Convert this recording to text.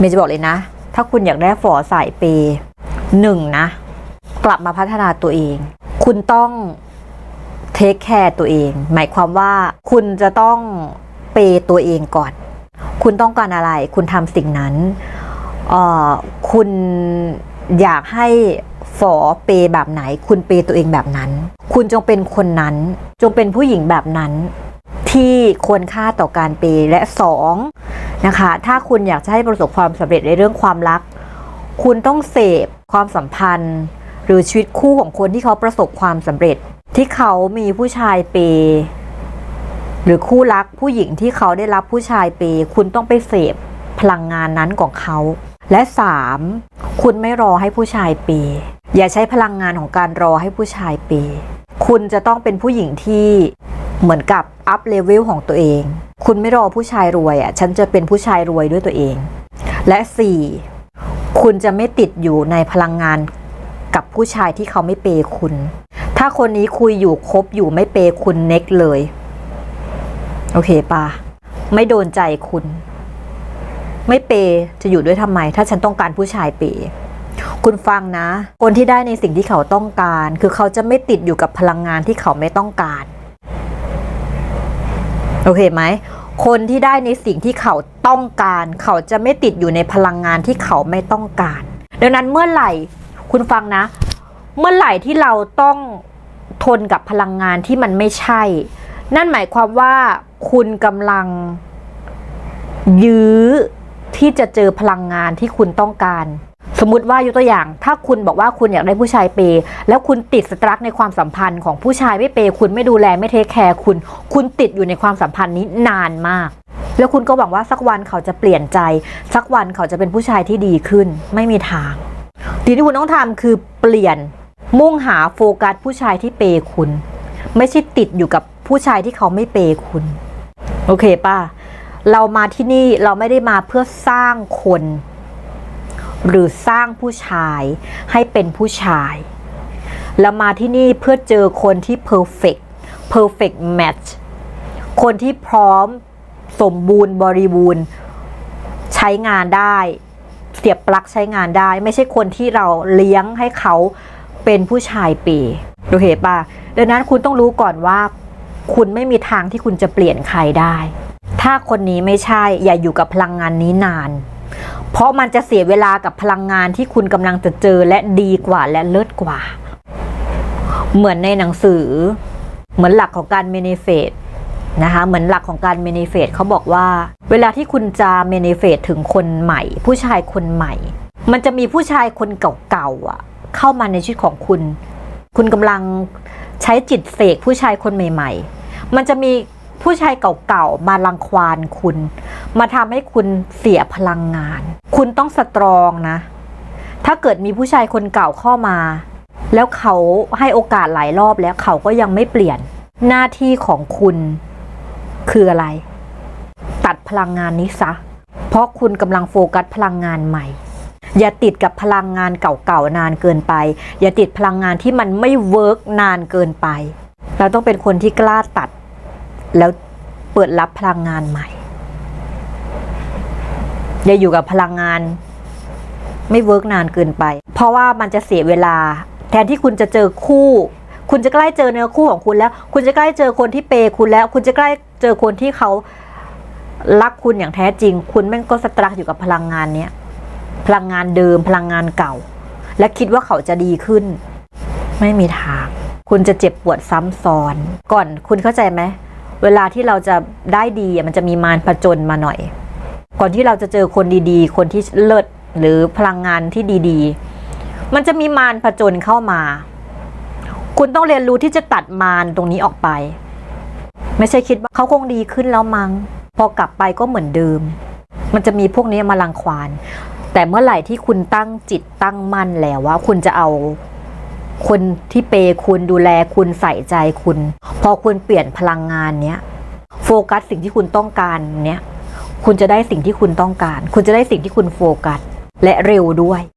เมย์จะบอกเลยนะ ถ้าคุณอยากได้ฝอสายเปย์หนึ่งนะ กลับมาพัฒนาตัวเอง คุณต้องเทคแคร์ตัวเอง หมายความว่าคุณจะต้องเปย์ตัวเองก่อน คุณต้องการอะไร คุณทำสิ่งนั้นออคุณอยากให้ฝอเปย์แบบไหน คุณเปย์ตัวเองแบบนั้น คุณจงเป็นคนนั้น จงเป็นผู้หญิงแบบนั้น ที่ควรค่าต่อการเปย์และสอง นะคะ ถ้าคุณอยากจะให้ประสบความสำเร็จในเรื่องความรัก คุณต้องเสพความสัมพันธ์ หรือชีวิตคู่ของคนที่เขาประสบความสำเร็จ ที่เขามีผู้ชายเป หรือคู่รักผู้หญิงที่เขาได้รับผู้ชายเป คุณต้องไปเสพพลังงานนั้นของเขา และสามคุณไม่รอให้ผู้ชายเป อย่าใช้พลังงานของการรอให้ผู้ชายเป คุณจะต้องเป็นผู้หญิงที่เหมือนกับอัพเลเวลของตัวเอง คุณไม่รอผู้ชายรวยอะฉันจะเป็นผู้ชายรวยด้วยตัวเอง และสี่คุณจะไม่ติดอยู่ในพลังงานกับผู้ชายที่เขาไม่เปย์คุณ ถ้าคนนี้คุยอยู่คบอยู่ไม่เปย์คุณเน็กเลย โอเคปะไม่โดนใจคุณ ไม่เปย์จะอยู่ด้วยทำไม ถ้าฉันต้องการผู้ชายเปย์คุณฟังนะ คนที่ได้ในสิ่งที่เขาต้องการ คือเขาจะไม่ติดอยู่กับพลังงานที่เขาไม่ต้องการ โอเคไหมคนที่ได้ในสิ่งที่เขาต้องการ เขาจะไม่ติดอยู่ในพลังงานที่เขาไม่ต้องการ ดังนั้นเมื่อไหร่คุณฟังนะ เมื่อไหร่ที่เราต้องทนกับพลังงานที่มันไม่ใช่ นั่นหมายความว่าคุณกำลัง ยื้อที่จะเจอพลังงานที่คุณต้องการ สมมติว่ายกตัวอย่าง ถ้าคุณบอกว่าคุณอยากได้ผู้ชายเปย์แล้วคุณติดสตรักในความสัมพันธ์ของผู้ชายไม่เปย์คุณไม่ดูแลไม่เทคแคร์คุณ คุณติดอยู่ในความสัมพันธ์นี้นานมาก แล้วคุณก็หวังว่าสักวันเขาจะเปลี่ยนใจ สักวันเขาจะเป็นผู้ชายที่ดีขึ้น ไม่มีทางสิ่งที่คุณต้องทำคือเปลี่ยนมุ่งหาโฟกัสผู้ชายที่เปย์คุณ ไม่ใช่ติดอยู่กับผู้ชายที่เขาไม่เปย์คุณ โอเคป่ะเรามาที่นี่เราไม่ได้มาเพื่อสร้างคน หรือสร้างผู้ชายให้เป็นผู้ชายเรามาที่นี่เพื่อเจอคนที่ perfect perfect match คนที่พร้อมสมบูรณ์บริบูรณ์ใช้งานได้ เสียบปลั๊กใช้งานได้ ไม่ใช่คนที่เราเลี้ยงให้เขาเป็นผู้ชายเปย์ดูเหตุป่ะดังนั้นคุณต้องรู้ก่อนว่า คุณไม่มีทางที่คุณจะเปลี่ยนใครได้ ถ้าคนนี้ไม่ใช่อย่าอยู่กับพลังงานนี้นาน เพราะมันจะเสียเวลากับพลังงานที่คุณกำลังจะเจอและดีกว่าและเลิศกว่า เหมือนในหนังสือ เหมือนหลักของการเมนเฟตนะคะเหมือนหลักของการเมนเฟตเขาบอกว่า เวลาที่คุณจะเมนเฟตถึงคนใหม่ ผู้ชายคนใหม่ มันจะมีผู้ชายคนเก่าๆอะ เข้ามาในชีวิตของคุณ คุณกำลังใช้จิตเสกผู้ชายคนใหม่ ๆ มันจะมีผู้ชายเก่าๆมารังควานคุณ มาทำให้คุณเสียพลังงาน คุณต้องสตรองนะ ถ้าเกิดมีผู้ชายคนเก่าเข้ามา แล้วเขาให้โอกาสหลายรอบแล้วเขาก็ยังไม่เปลี่ยนหน้าที่ของคุณคืออะไร ตัดพลังงานนี้ซะ เพราะคุณกำลังโฟกัสพลังงานใหม่ อย่าติดกับพลังงานเก่าๆนานเกินไป อย่าติดพลังงานที่มันไม่เวิร์กนานเกินไป เราต้องเป็นคนที่กล้าตัด แล้วเปิดรับพลังงานใหม่ อย่าอยู่กับพลังงาน ไม่เวิร์กนานเกินไป เพราะว่ามันจะเสียเวลา แทนที่คุณจะเจอคู่ คุณจะใกล้เจอเนื้อคู่ของคุณแล้ว คุณจะใกล้เจอคนที่เปคุณแล้ว คุณจะใกล้เจอคนที่เขารักคุณอย่างแท้จริง คุณแม่งก็สตรักอยู่กับพลังงานเนี้ยพลังงานเดิมพลังงานเก่า และคิดว่าเขาจะดีขึ้น ไม่มีทาง คุณจะเจ็บปวดซ้ำซ้อน ก่อนคุณเข้าใจไหมเวลาที่เราจะได้ดีมันจะมีมารผจญมาหน่อย ก่อนที่เราจะเจอคนดีๆ คนที่เลิศหรือพลังงานที่ดีๆ มันจะมีมารผจญเข้ามา คุณต้องเรียนรู้ที่จะตัดมารตรงนี้ออกไป ไม่ใช่คิดว่าเขาคงดีขึ้นแล้วมัง้งพอกลับไปก็เหมือนเดิม มันจะมีพวกนี้มาลังควาน แต่เมื่อไหร่ที่คุณตั้งจิตตั้งมั่นแล้วว่า คุณจะเอาคนที่เปย์คุณดูแลคุณใส่ใจคุณ พอคุณเปลี่ยนพลังงานเนี้ย โฟกัสสิ่งที่คุณต้องการเนี้ย คุณจะได้สิ่งที่คุณต้องการ คุณจะได้สิ่งที่คุณโฟกัส และเร็วด้วย